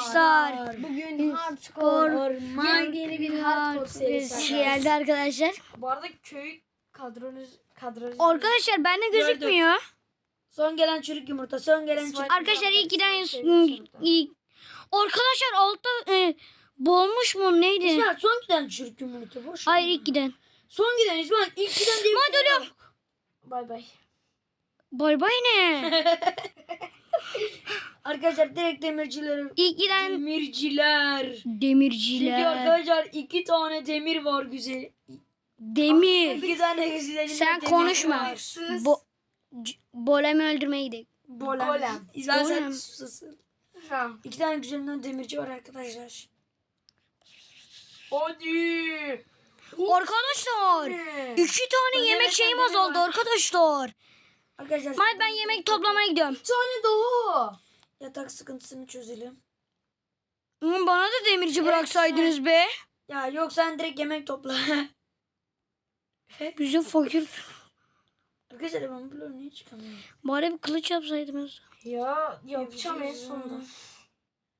arkadaşlar. Bugün hardcore yepyeni bir hardcore serisi. geldi arkadaşlar. Bu arada köy kadronuz kadronuz. Arkadaşlar bende gözükmüyor. Son gelen çürük yumurta, son gelen çürük. Arkadaşlar ilk giden Sevdim şurada. ilk Arkadaşlar altta e, boğulmuş mu neydi? İsmail son giden çürük yumurta boş. ver. Hayır ilk giden. Son giden İsmail ilk giden diye bir Hadi şey. Bay bay. Bay bay ne? Arkadaşlar direkt demirciler. İlk giden Demirciler. Çünkü demirciler. arkadaşlar iki tane demir var güzel. Demir. İki tane güzel. Sen demir konuşma. var. Bo Bolemi öldürmeye gidelim. Bolem. Golem. İsmail sen Golem. susasın. Ha. İki tane güzelinden demirci var arkadaşlar. Hadi. Arkadaşlar. Ne? iki tane yemek şeyim azaldı arkadaşlar. Arkadaşlar Hadi ben yemek toplamaya gidiyorum. Bir tane daha. yatak sıkıntısını çözelim. Hı, Bana da demirci bıraksaydınız be. Ya yok sen direkt yemek topla. Bizim fakir. arkadaşlar ben bunu niye çıkamıyorum? Bari bir kılıç yapsaydınız. Ya yapacağım en sonunda.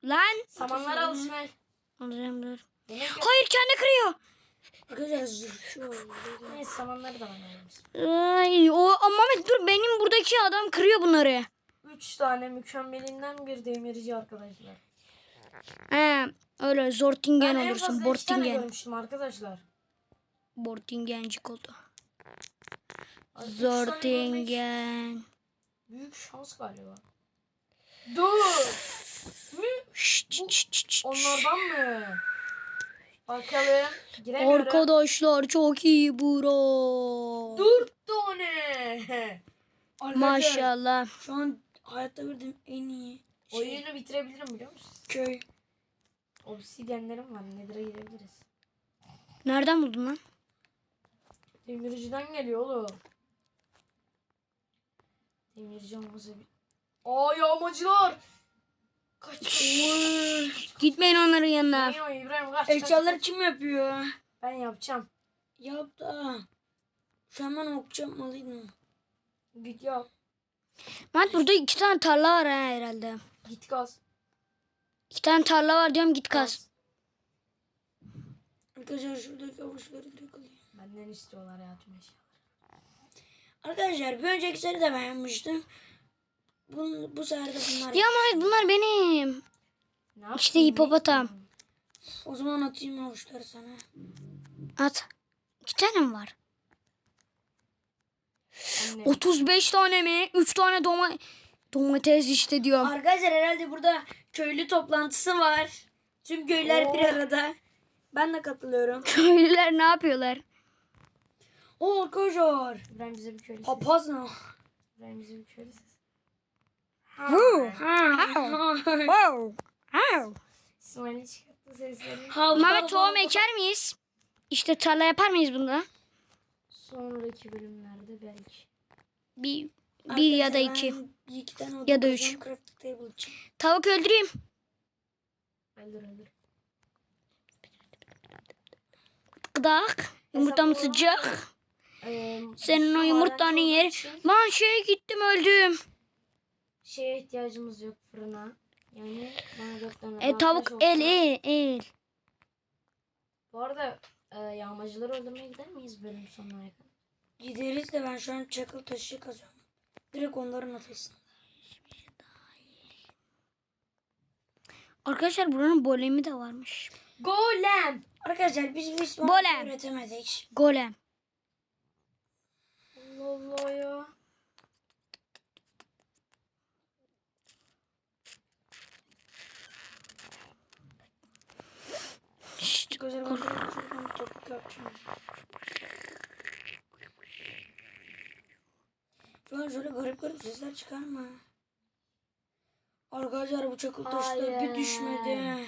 Lan. Samanlar al İsmail. Alacağım dur. Hayır kendi kırıyor. Arkadaşlar şu Neyse samanları da bana. Ay, o ama Mehmet dur benim buradaki adam kırıyor bunları. Üç tane mükemmelinden bir demirci arkadaşlar. He öyle zortingen Ben en olursun. tane Bortingen. görmüştüm arkadaşlar. Bortingencik oldu. Zortingen. Büyük şans galiba. Dur. Şşt, şşt, şşt. Onlardan mı? Bakalım. Giremiyorum. Arkadaşlar çok iyi bura. Dört tane. Maşallah. Şu an hayatta gördüğüm en iyi şey, Oyunu bitirebilirim biliyor musun? köy. Obsidyenlerim var. Nedir'e girebiliriz. Nereden buldun lan? Demirciden geliyor oğlum. Demirci olmasa bir... Aa yağmacılar. Kaç kaç. Gitmeyin onların yanına. İbrahim İbrahim kaç kaç. Eşyaları kim yapıyor? Ben yapacağım. Yap da. Şu an ben yapmalıydım. Git yap. Mehmet burada iki tane tarla var ha herhalde. Git gaz. İki tane tarla var diyorum git kaz. Arkadaşlar şuradaki avuçları alayım. Benden istiyorlar ya tüm eşyaları. Arkadaşlar bir önceki seri de beğenmiştim. Bu, bu sefer de bunlar. Ya Mehmet bunlar benim. Ne yapayım, İşte hipopotam. O zaman atayım avuçları sana. At. İki tane mi var? Anne. 35 tane mi? 3 tane doma domates işte diyorum. Arkadaşlar herhalde burada köylü toplantısı var. Tüm köylüler bir Oo. arada. Ben de katılıyorum. Köylüler ne yapıyorlar? O arkadaşlar. İbrahim bize bir köylü. Papaz ne? İbrahim bize bir köylü. Woo. Ha. Wow. Wow. İsmail'in çıkarttığı sesleri. Mehmet tohum eker miyiz? İşte tarla yapar mıyız bunda? Sonraki bölümlerde belki. Bir, bir ya da iki. Ben iki tane odun Ya da üç. kazıyorum crafting table için. Tavuk öldüreyim. Öldür öldür. Gıdak. Yumurtam sıcak. Ee, Senin o yumurtanı yer. Lan şeye gittim öldüm. Şeye ihtiyacımız yok fırına. Yani bana dört tane E tavuk olsa- el el el. Bu arada e, yağmacıları öldürmeye gider miyiz bölüm sonuna yakın? Gideriz de ben şu an çakıl taşı kazıyorum. Direkt onların atılsın. Arkadaşlar buranın bolemi de varmış. Golem! Arkadaşlar biz biz Golem. üretemedik. Golem. Allah Allah ya. Şşt. Arkadaşlar ben direkt şuradan bir topuk yapacağım. Şu an şöyle garip garip sesler çıkarma. Arkadaşlar bu çakıl taşları bir düşmedi.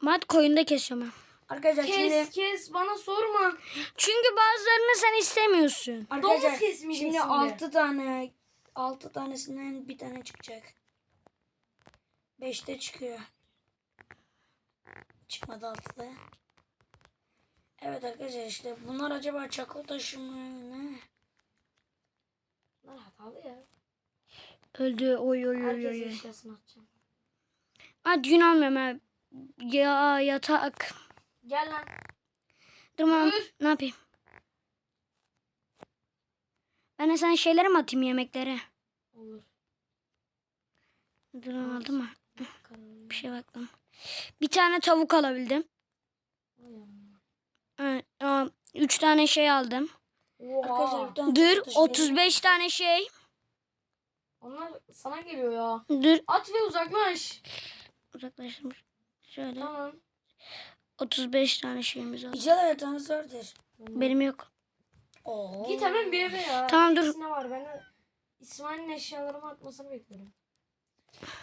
Mat koyunda kesiyorum ben. Arkadaşlar Kes şimdi kes bana sorma. Çünkü bazılarını sen istemiyorsun. arkadaşlar Domuz şimdi de. 6 tane 6 tanesinden bir tane çıkacak. 5'te çıkıyor. Çıkmadı 6'da. Evet arkadaşlar işte bunlar acaba çakıl taşı mı ne? Bunlar hatalı ya. Öldü oy oy oy Herkes oy. eşyasını atacağım. Hadi gün almıyorum ha. Ya yatak. Gel lan. Durma Dur. ne yapayım? Ben de sana şeyleri mi atayım yemeklere? Olur. Dur aldım mı? Bakalım. Bir şey baktım. Bir tane tavuk alabildim. Evet, üç tane şey aldım. Arkadaşlar Oha. bir tane Dur çikolata 35 tane şey. Onlar sana geliyor ya. Dur At ve uzaklaş. uzaklaştırmış. Şöyle Tamam. 35 tane şeyimiz oldu. İnşallah yatağınız vardır. Benim yok. Oo. Git hemen bir eve ya. Tamam, dur. Hepsine var. Ben de İsmail'in eşyalarımı atmasını bekliyorum.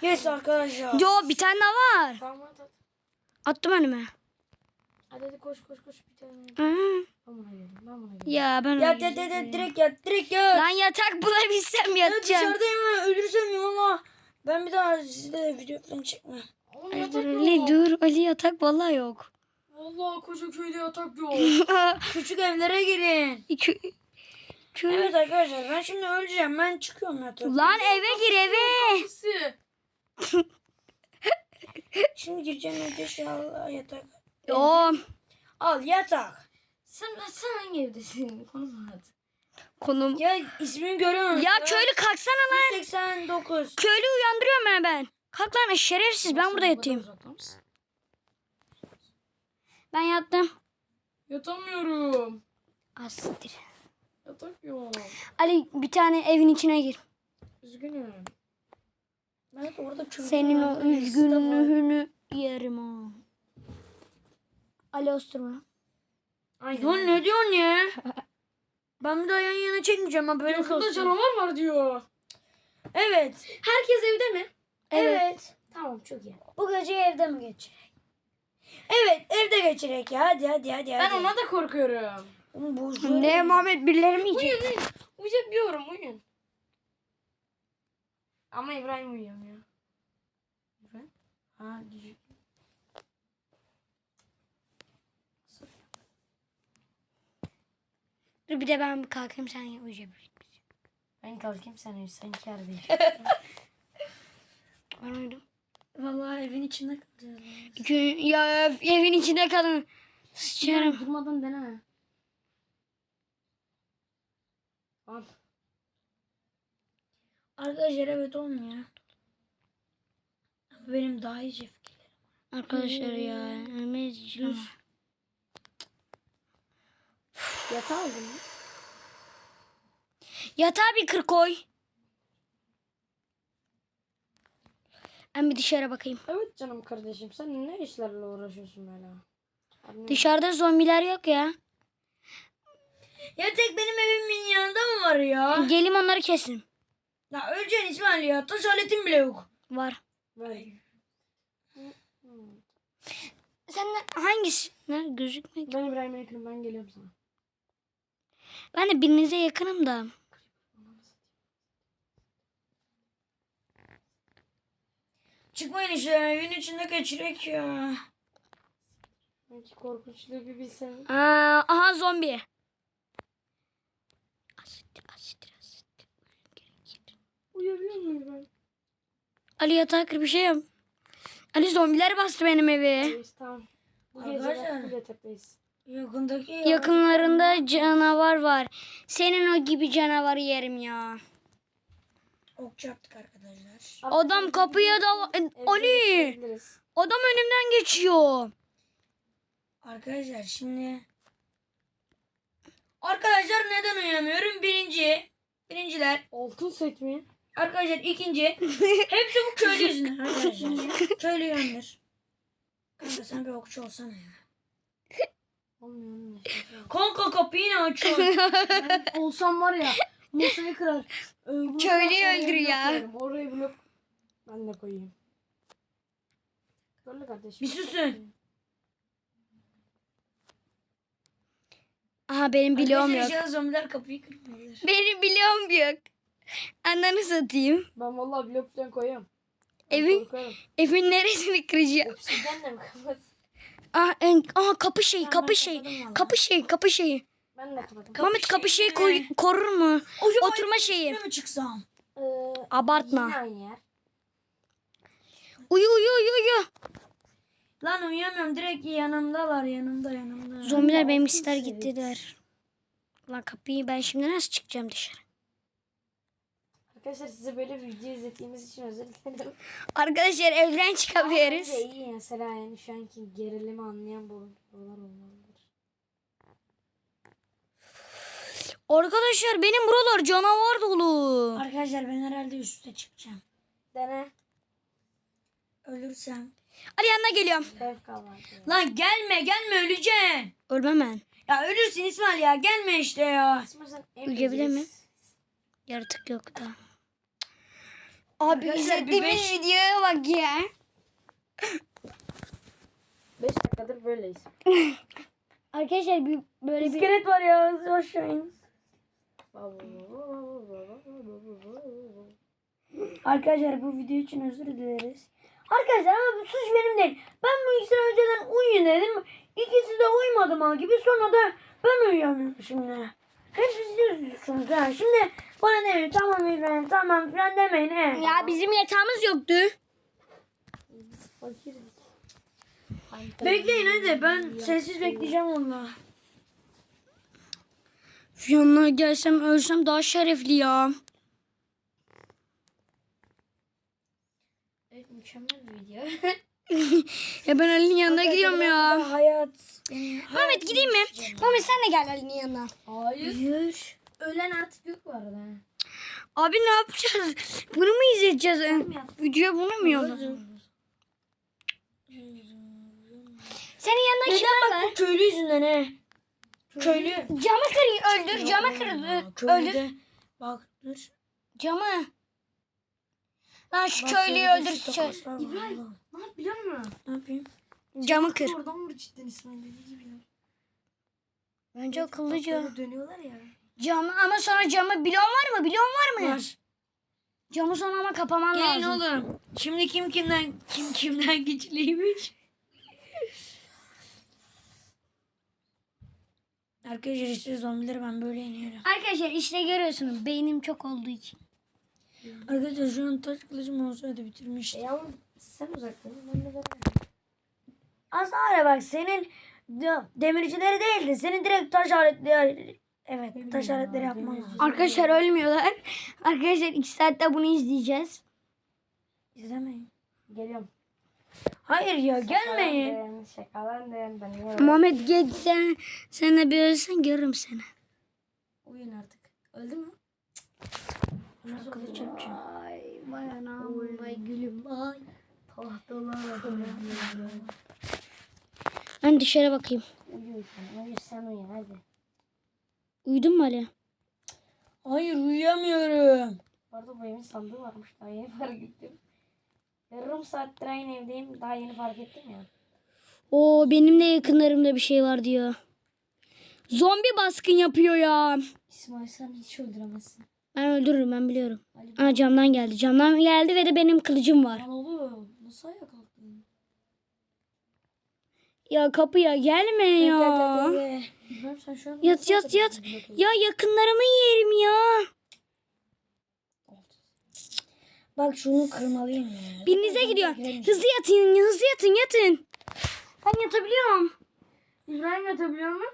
Yes arkadaşlar. Yo bir tane daha var. Tamam at at. Attım önüme. Hadi hadi koş koş koş bir tane. Ben buna geldim. Ben buna geldim. Ya ben Yat yat yat yat direkt yat direkt yat. Lan yatak bulabilsem Ya yatacağım. dışarıdayım ha ölürsem valla. Ben bir daha sizle video falan çekme. Oğlum Ay, yatak dur, yok. Ali dur Ali yatak vallahi yok. Vallahi koca köyde yatak yok. Küçük evlere girin. İki, iki- Evet arkadaşlar ben şimdi öleceğim. Ben çıkıyorum yataktan. Lan eve gir eve. Şimdi gireceğim arkadaşlar yatak. Yo Al yatak. Sen, sen hangi evdesin? Konum at. konum. Ya ismini görüyorum. Ya köylü kalksana lan. 89. Köylü uyandırıyorum ben ben. Kalk lan şerefsiz ben burada yatayım. Ben yattım. Yatamıyorum. Astir. Yatak yok. Ali bir tane evin içine gir. Üzgünüm. Ben orada Senin o üzgünlüğünü yerim o. Ali osturma. Aynen. Lan ne diyorsun ya? Ben bir daha yan yana çekmeyeceğim ha böyle Yakında canavar var diyor. Evet. Herkes evde mi? Evet. Tamam çok iyi. Bu gece evde mi geçirek? Evet evde geçirek ya. Hadi hadi hadi. Ben hadi. ona da korkuyorum. Şöyle- Ne Muhammed birileri mi yiyecek? Uyuyun uyuyun. Uyuyabiliyorum uyuyun. Ama İbrahim uyuyamıyor. İbrahim? Ha, diyecek. Dur bir de ben bir kalkayım sen uyuyabilirsin. Ben kalkayım sen uyu. Sen kâr değil. Ben uyudum. Vallahi evin içinde kalacağız. Ya öf, evin içinde kalın. Sıçarım. Durmadan dene. Al. Arkadaşlar evet olmuyor. Benim daha iyi fikirlerim. Arkadaşlar ya. Ölmeyiz inşallah. Yatağı aldın mı? Yatağa bir kır koy. Ben bir dışarı bakayım. Evet canım kardeşim. Sen ne işlerle uğraşıyorsun böyle? Anne- Dışarıda zombiler yok ya. Ya tek benim evimin yanında mı var ya? Gelim onları kesin. Ya öleceksin İsmail ya. Taş aletim bile yok. Var. Ver. Sen hangisi? Ne gözükmek? Ben İbrahim'e yakınım. Ben geliyorum sana. Ben de birinize yakınım da. Çıkmayın işte evin içinde geçirek ya. Belki korkunçluğu bir bilsen. Aa, aha zombi. Asittir, asittir, asittir. Uyuyabiliyor muyum İbrahim? Ali yatağa kır bir şey yap. Ali zombiler bastı benim evi. Evet, tamam. Bu Arkadaşlar. geceler full yatakdayız. Yakındaki ya. Yakınlarında canavar var. Senin o gibi canavarı yerim ya. Ok yaptık arkadaşlar. Adam kapıya da... Ali! Adam önümden geçiyor. Arkadaşlar şimdi Arkadaşlar neden uyuyamıyorum? Birinci. Birinciler. Altın set mi? Arkadaşlar ikinci. Hepsi bu köylü yüzünden arkadaşlar. köylü yandır. Kanka sen bir okçu olsana ya. Olmuyor. Kanka kapıyı açıyorsun. Ben olsam var ya masayı kırar. Ee, bunu Köylüyü oraya öldür blok ya. koyarım. Oraya blok ben de koyayım. Böyle kardeşim. bir susun. Aha benim bloğum Arkadaşlar yok. inşallah zombiler kapıyı kırmıyorlar. Benim bloğum yok. Ananı satayım. Ben vallahi blok falan. Ben Evin- korkarım. Evin neresini kıracağım? Obsidenle mi kapat? Aha, en, aha kapı şey, Tamam, kapı ben şey. kapadım vallahi. Kapı şey, kapı şeyi. Ben de. Muhammed kapı şey şeyi koy, korur mu? Acaba Oturma şeyi. mi çıksam? Ee, Abartma. Yine aynı yer. Uyu uyu uyu uyu. Lan uyuyamıyorum direkt yanımdalar yanımda yanımda. Zombiler benim ister gittiler. Lan kapıyı ben şimdi nasıl çıkacağım dışarı? Arkadaşlar size böyle bir video izlettiğimiz için özür dilerim. Arkadaşlar evden çıkamıyoruz. Bence iyi mesela yani şu anki gerilimi anlayan bu buralar olmalıdır. Arkadaşlar benim buralar canavar dolu. Arkadaşlar ben herhalde üste çıkacağım. Dene. Ölürsem. Ali yanına geliyorum. Lan gelme gelme öleceksin. Ölmem ben. Ya ölürsün İsmail ya gelme işte ya. İsmail sen yiyeceğiz. miyim? Yaratık yok da. Abi Arkadaşlar, bir izlediğimiz beş- videoya bak ya. 5 dakikadır böyleyiz. Arkadaşlar bir böyle bir İskelet var ya aşağı in. Arkadaşlar bu video için özür dileriz. Arkadaşlar ama bu suç benim değil. Ben bu ikisini önceden uyuyun dedim. İkisi de uyumadı mal gibi. Sonra da ben uyuyamıyorum şimdi. Diyorsunuz ha. Şimdi bana demeyin tamam İbrahim tamam filan demeyin. He. ya bizim yatağımız yoktu. Bekleyin hadi ben sessiz bekleyeceğim onunla. Şu yanına gelsem ölsem daha şerefli ya. Evet mükemmel bir video. Ya ben Ali'nin yanına gidiyorum ya. Hayat. Mehmet gideyim mi? Mehmet sen de gel Ali'nin yanına. Hayır. Ölen artık yok bu arada. Abi ne yapacağız? Bunu mu izleyeceğiz? Video bunu mu yolla? Senin yanında kim Neden var? bak bu köylü yüzünden he. Köylü. Camı kır, öldür, camı kır, öldür. Bak dur. Camı. Lan şu köylüyü öldür. İbrahim. Ne yap biliyor musun? Ne yapayım? Camı kır. Oradan vur cidden İsmail dediği gibi. ya. Bence akıllıca. Dönüyorlar ya. Camı ama sonra camı bilon var mı? Bilon var mı? Var. Camı sonra ama kapaman Gelin lazım. oğlum. Şimdi kim kimden kim kimden güçlüymüş? Arkadaşlar işte zombileri ben böyle yeniyorum. Arkadaşlar işte görüyorsunuz beynim çok olduğu için. Arkadaşlar şu an taş kılıcım olsaydı bitirmiştim. E ama sen uzaktan ben de beraber. Aslında öyle bak senin de- demircileri değildi. Senin direkt taş aletleri Evet taş ya, aletleri yapman demirci. lazım. Arkadaşlar ölmüyorlar. Arkadaşlar iki saatte bunu izleyeceğiz. İzlemeyin. Geliyorum. Hayır ya gelmeyin. Şakalandın. Ben Muhammed gel sen, sen de bir ölsen görürüm seni. Uyuyun artık. Öldü mü? Kılıç yapacağım. Ay vay anam vay gülüm vay. Tahtalar. Ben dışarı bakayım. Uyu sen. Uyu sen uyu hadi. Uyudun mu Ali? Hayır uyuyamıyorum. Bu arada bu evin sandığı varmış. Daha yeni fark ettim. Yarım saattir aynı evdeyim. Daha yeni fark ettim ya. Oo benim de yakınlarımda bir şey var diyor. Zombi baskın yapıyor ya. İsmail sen hiç öldüremezsin. Ben öldürürüm ben biliyorum. Ali Aa camdan geldi. Camdan geldi ve de benim kılıcım var. Lan oğlum. Nasıl ayağa kalktın? Ya kapıya gelme ya. İbrahim sen şu an Yat nasıl yat yat. Ya yakınlarımı yerim ya. Bak şunu kırmalıyım ya. Birinize gidiyor. Hızlı yatın, hızlı yatın, yatın. Ben yatabiliyorum. İbrahim yatabiliyor mu?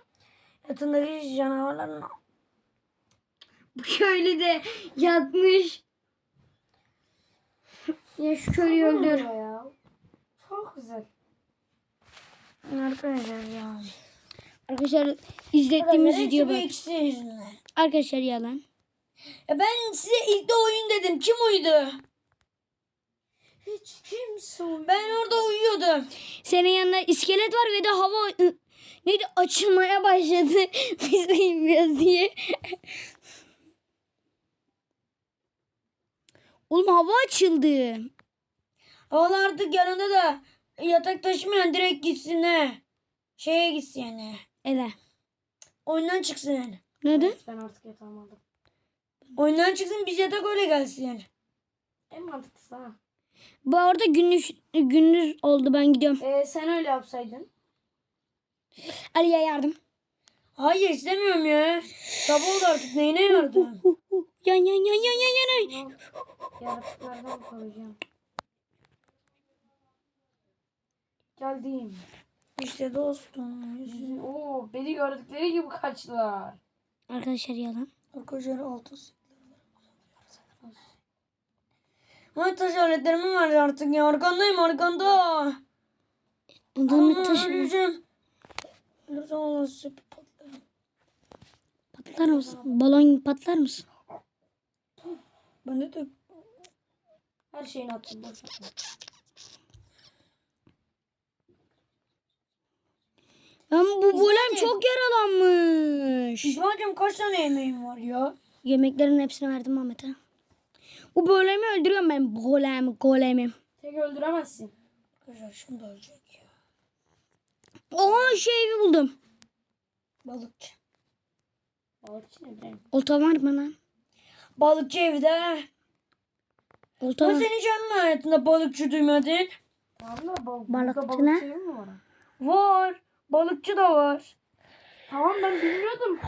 Yatındaki canavarların Bu köylü de yatmış. Ya şu köylüyü öldür. Ya. Çok güzel. Arkadaşlar ya. Arkadaşlar izlettiğimiz video bu. Arkadaşlar yalan. Ya ben size ilk de oyun dedim. Kim uyudu? Hiç kimse. Ben orada uyuyordum. Senin yanında iskelet var ve de hava neydi açılmaya başladı. Biz uyumuyoruz diye. Oğlum hava açıldı. Havalar artık yanında da yatak taşımayan direkt gitsin he. Şeye gitsin yani. Ele. Oyundan çıksın yani. Neden? Ben artık yatağımı aldım. Oyundan çıksın biz yatak öyle gelsin yani. En mantıklısı ha. Bu arada gündüz, gündüz oldu ben gidiyorum. Ee, sen öyle yapsaydın. Ali'ye yardım. Hayır istemiyorum ya. Sabah oldu artık neyine yardım? Yan yan yan yan yan yan. Yaratıklardan koruyacağım. Geldim. İşte dostum. yüzün- Oo beni gördükleri gibi kaçtılar. Arkadaşlar yalan. Arkadaşlar altı Ay taş aletlerimi ver artık ya. Arkandayım arkanda. Adamı taşı öleceğim. Ölürsem Allah size patlarım. patlar mısın? Balon patlar mısın? Ben de Her şeyini attım. boş yapma. Ama bu golem çok yaralanmış. İsmail'cim kaç tane yemeğim var ya? Yemeklerin hepsini verdim Ahmet'e. Bu golemi öldürüyorum ben. Golem, golemim. Tek öldüremezsin. Arkadaşlar şimdi ölecek ya. Oha şey evi buldum. Balıkçı. Balıkçı ne bileyim. Olta var mı lan? Balıkçı evde. Olta Ben var. seni canlı hayatında balıkçı duymadın. Valla bal Balıkçı ne? mi var? Var. Balıkçı da var. Tamam ben bilmiyordum.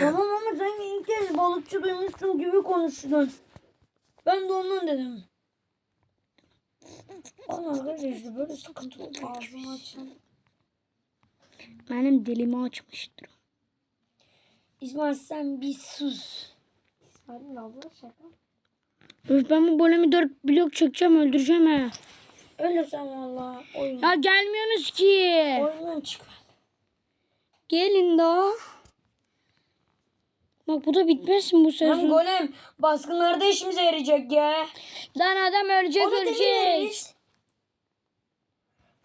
Tamam ama sen ilk kez balıkçı duymuşsun gibi konuştun. Ben de ondan dedim. Ama arkadaşlar işte böyle sıkıntı oluyor. Ağzımı açın. Benim dilimi açmıştır. İsmail sen bir sus. İsmail'in abla şaka. Öf, Ben bu golemi dört blok çekeceğim öldüreceğim ha. Ölürsen valla oyun. Ya gelmiyorsunuz ki. Oyundan çık. Gelin daha. Bak bu da bitmesin bu Lan sezon. golem baskınlarda işimize yarayacak ya. Lan adam ölecek Onu ölecek.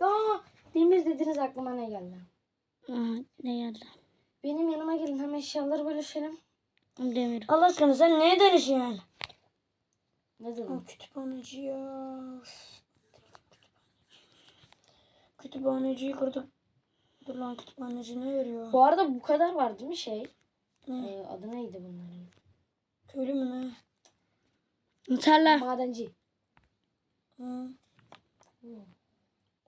Ya demir dediniz aklıma ne geldi? Aha, ne geldi? Benim yanıma gelin hem eşyaları bölüşelim. Demir. Allah aşkına sen neye danışıyorsun? Ne dedim? O kütüphaneci ya. Kütüphaneciyi kırdık. Dur lan kütüphaneci ne veriyor? Bu arada bu kadar var değil mi şey? Ne? Ee, adı neydi bunların? Köylü mü ne? Tarla. Madenci. Hı.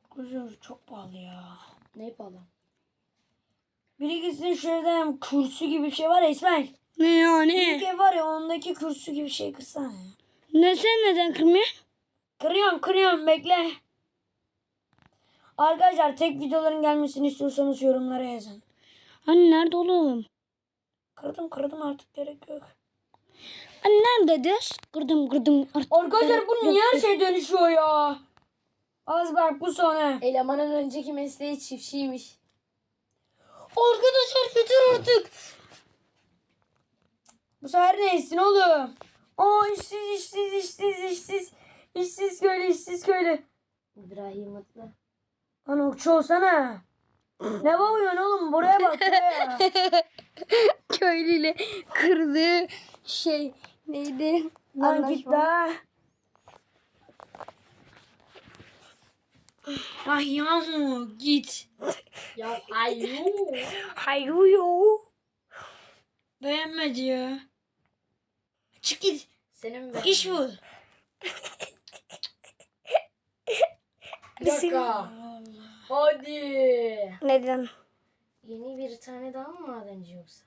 Kuzur çok pahalı ya. Ne yapalım? Biri gitsin şu evden kürsü gibi bir şey var ya İsmail. Ne ya İlk ne? ev var ya ondaki kürsü gibi bir şey kırsana ya. Ne sen neden kırmıyorsun? Kırıyorum kırıyorum bekle. Arkadaşlar tek videoların gelmesini istiyorsanız yorumlara yazın. Hani nerede oğlum? Kırdım kırdım artık gerek yok. Hani nerededir? Kırdım kırdım. Artık Arkadaşlar bu niye her şey dönüşüyor ya? Az bak bu sonra. Elemanın önceki mesleği çiftçiymiş. Arkadaşlar yeter artık. Bu sefer neysin oğlum? Aa işsiz işsiz işsiz işsiz. İşsiz köylü işsiz köylü. İbrahim Mutlu. Lan okçu olsana. ne bakıyorsun oğlum buraya bak buraya. köylüyle kırdığı şey neydi? Lan git daha. Ay yahu git. Ya ayu. Hayuyo. Beğenmedi ya. Çık git. Senin be. İş bul. Bir dakika. Hadi. Neden? Yeni bir tane daha mı madenci yoksa?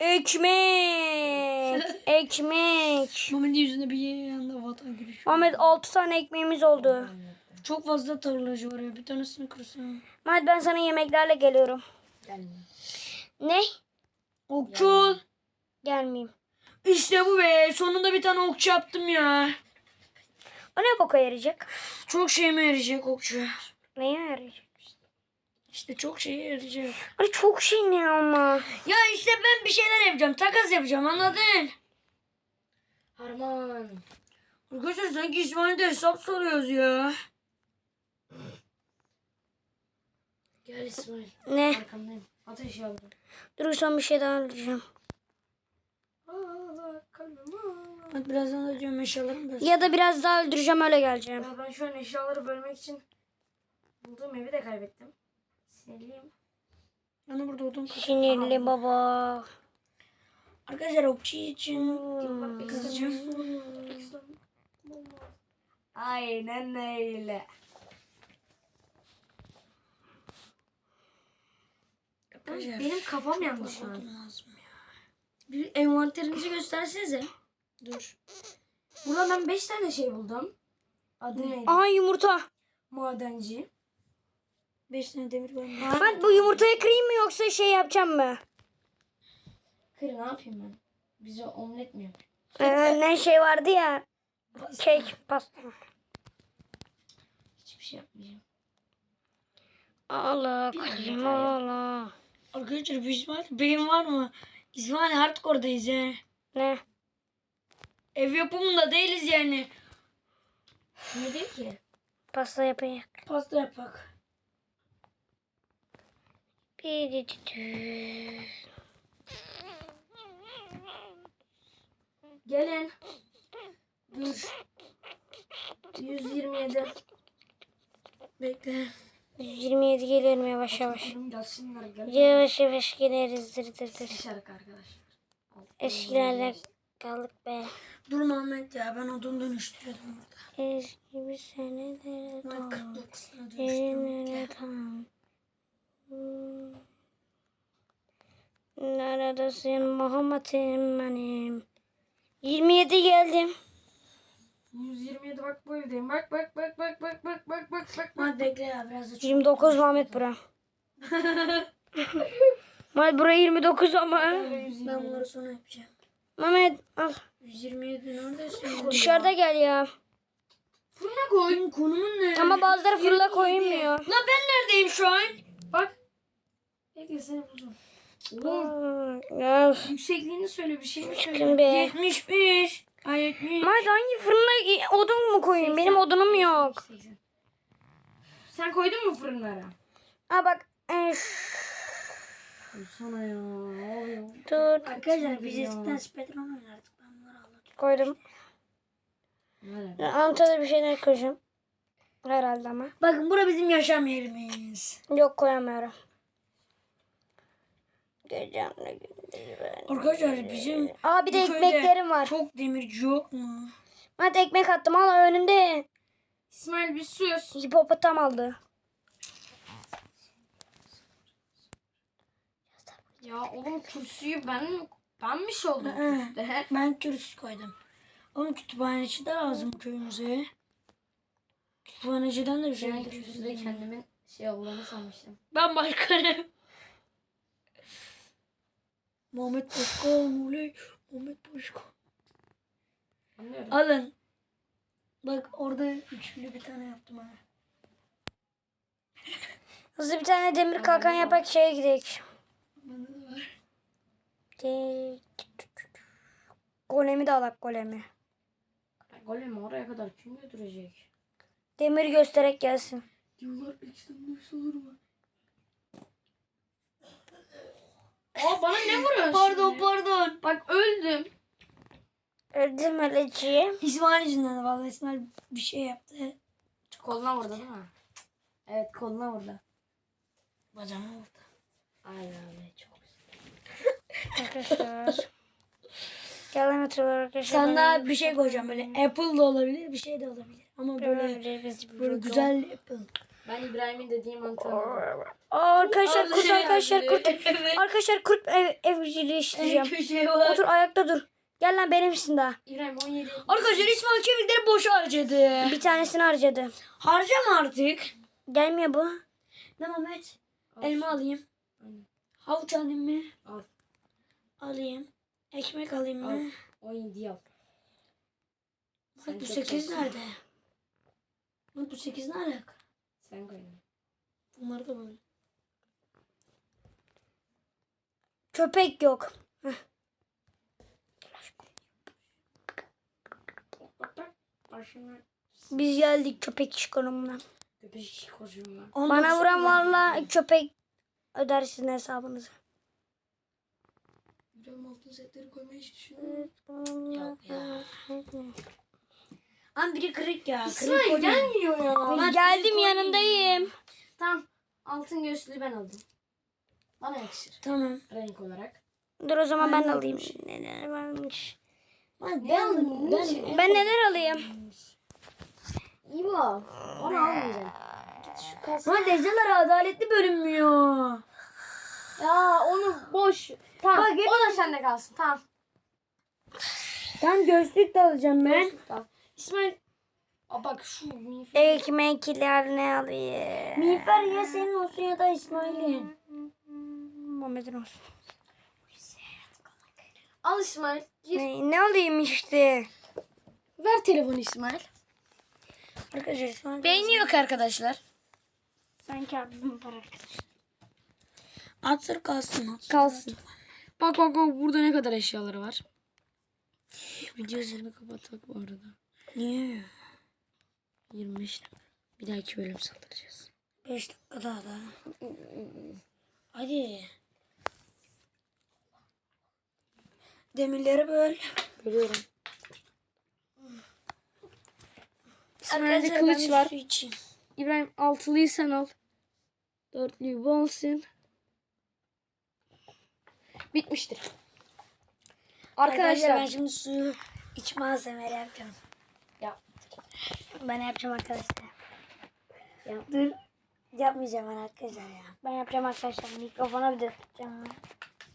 Ekmek. Ekmek. Mehmet'in yüzünde bir yanda vatan gülüşü. Ahmet 6 tane ekmeğimiz oldu. Çok fazla tarlacı var ya. Bir tanesini kırsın. Ahmet ben sana yemeklerle geliyorum. Gelme. Ne? Okçu ol. Gelmeyeyim. İşte bu be. Sonunda bir tane okçu yaptım ya. O ne boka yarayacak? Çok şeyime yarayacak okçu. Neye yarayacak? İşte çok şeye yarayacak. Ay çok şey ne ama. Ya işte ben bir şeyler yapacağım. Takas yapacağım anladın? Harman. Arkadaşlar sanki İsmail'de hesap soruyoruz ya. Gel İsmail. Ne? Arkandayım. Ateş yavrum. Dur son bir şey daha öldüreceğim. Allah kalbim ağlar. Hadi birazdan da diyorum eşyalarımı da. Ya da biraz daha öldüreceğim öyle geleceğim. Ya ben şu an eşyaları bölmek için bulduğum evi de kaybettim. Sinirliyim. Ben de burada odun. Sinirli baba. Arkadaşlar okçu için kızacağım. Aynen öyle. Arkadaşlar. Benim kafam yandı şu an. lazım. Bir envanterinizi göstersenize. Dur. Burada ben 5 tane şey buldum. Adı neydi? Aa yumurta. Madenci. 5 tane demir var. Ahmet bu yumurtayı kırayım mı yoksa şey yapacağım mı? Kır ne yapayım ben? Bize omlet mi yap? Ee, ne şey vardı ya. Kek, pasta. Hiçbir şey yapmayacağım. Allah kırayım Allah. Arkadaşlar bu İsmail beyin var mı? İsmail hardcore'dayız ya. Ne? Ev yapımında değiliz yani. Ne değil ki? Pasta yapayım. Pasta yapak. Bir. Gelin. Dur. 127. Bekle. 127 geliyorum yavaş yavaş. Yavaş yavaş geliriz dır dır dır. Arkadaşlar. Eskilerle kaldık be. Dur Mehmet ya ben odun dönüştürüyordum burada. Eski bir senelere tam. 49'una dönüştüm. Elimlere tam. Hmm. Neredesin Muhammed'im benim? 27 geldim. 127 bak bu evdeyim. Bak bak bak bak bak bak bak bak bak. Hadi bekle ya biraz da. 29 Mehmet bura. Mal buraya 29 ama. Ben bunları sonra yapacağım. Mehmet al. 127 neredesin? Dışarıda gel ya. Fırına koydum konumun ne? Ama bazıları fırına koymuyor. La ben neredeyim şu an? Bak. Bekle seni buldum. Oğlum. Yüksekliğini söyle bir şey mi söyle? 71. Hayır. Mert hangi fırına odun mu koyayım? Benim odunum yok. Sen koydun mu fırınlara? Aa bak. E, Sana ya. Dur. Arkadaşlar biz eskiden speedrun oynardık. Ben bunları anlatıyorum. Koydum. Nerede? Antada bir şeyler koyacağım. Herhalde ama. Bakın bura bizim yaşam yerimiz. Yok koyamıyorum. Gecemle gündüzü ben. Arkadaşlar bizim Aa bir de bu köyde ekmeklerim var. Çok demirci yok mu? Hadi ekmek attım al önünde. İsmail bir sus. Hipopotam aldı. Ya oğlum kürsüyü ben mi ben mi şey oldum kürsüde? Ben kürsü koydum. Oğlum kütüphaneci de lazım köyümüze. Kütüphaneciden de bir şey Ben kürsüde kendimin şey olduğunu sanmıştım. Ben başkanım. Muhammed Başkan. Oley. Muhammed Başkan. Anlıyorum. Alın. Bak orada üçlü bir tane yaptım ha. Hızlı bir tane demir kalkan yapak şeye gidelim. Bende de var. Golemi de alak golemi. Golem oraya kadar kim götürecek? Demir göstererek gelsin. Diyorlar ekstremist olur mu? Aa bana ne vuruyorsun Pardon şimdi? pardon. Bak öldüm. Öldüm öleceğim. İsmail yüzünden vallahi İsmail bir şey yaptı. Koluna vurdu değil mi? Evet koluna vurdu. Bacağıma vurdu. Ay abi çok güzel. Arkadaşlar. Gelin oturuyorlar arkadaşlar. Sana bir şey koyacağım böyle. Apple da olabilir bir şey de olabilir. Ama böyle böyle güzel Apple. Ben İbrahim'in dediği mantığı. Aa, arkadaşlar kurt arkadaşlar kurt. Evet. Arkadaşlar kurt ev, evcilleştireceğim. köşeye. Otur ayakta dur. Gel lan benimsin daha. İbrahim 17. Arkadaşlar İsmail kemikleri boş harcadı. Bir tanesini harcadı. Harcama artık. Gelmiyor bu. Ne Mehmet? Al. Elma alayım. Aynen. Havuç alayım mı? Al. Alayım. Ekmek alayım Al. mı? 17 al. Bak bu çok 8 çoksun. nerede? Bak bu 8 ne alaka? Sen koydun. Bunları da böyle. Köpek yok. Başına Biz geldik köpek konumuna. köpek koşuyorlar. Bana vuran valla köpek öder sizin hesabınızı. İbrahim altın setleri koymayı hiç düşünmüyorum. Yok ya. Ama biri kırık ya. Kırık İsmail koyayım. gelmiyor ya. Ben geldim yanındayım. Tamam. Altın göğüslüğü ben aldım. Bana yakışır. Tamam. Renk olarak. Dur o zaman ben alayım. Neler varmış. Ben, ben, aldın? ben, Ben neler alayım? İbo. Onu almayacağım. Git şu kas. Ama Dezeler adaletli bölünmüyor. Ya onu boş. Tamam. Bak, o da sende kalsın. Tamam. Ben gözlük de alacağım ben. Tamam. İsmail Aa bak şu miğfer. Ekmekler ne alayım? Miğfer ya senin olsun ya da İsmail'in. Muhammed'in olsun. Al İsmail. Gir. Ne, ne alayım işte? Ver telefonu İsmail. Arkadaşlar İsmail. Beyni yok arkadaşlar. Sanki abim var arkadaşlar. Atsır kalsın. Atsır Kalsın. Bak bak bak burada ne kadar eşyaları var. Video üzerine Kapattık bu arada. Niye? 25 dakika. Bir dahaki bölüm saldıracağız. 5 dakika daha da. Hadi. Demirleri böl. Görüyorum. Arkadaşlar kılıç ben var. İbrahim altılıyı sen al. Dörtlüyü bu alsın. Bitmiştir. Arkadaşlar ben Arkadaşlar. şimdi suyu iç malzemeleri yapacağım. Ya. Ben yapacağım arkadaşlar. Ya. Dur. Yapmayacağım ben arkadaşlar ya. Ben yapacağım arkadaşlar. Mikrofona bir de tutacağım. ben.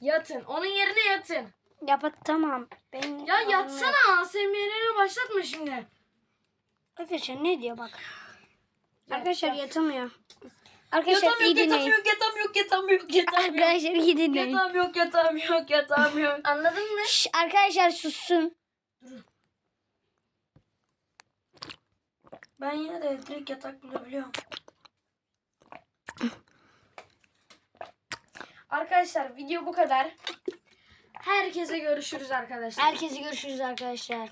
Yatın. Onun yerine yatın. Yap tamam. Ben Ya yatsana. ASMR'ine başlatma şimdi. Arkadaşlar ne diyor bak. Arkadaşlar yatamıyor. Arkadaşlar iyi dinleyin. yatamıyor, yatamıyor, Arkadaşlar iyi dinleyin. Yatamıyor, yatamıyor, yatamıyor. Anladın mı? Şş, arkadaşlar sussun. Ben yine de direkt yatak bulabiliyorum. Arkadaşlar video bu kadar. Herkese görüşürüz arkadaşlar. Herkese görüşürüz arkadaşlar.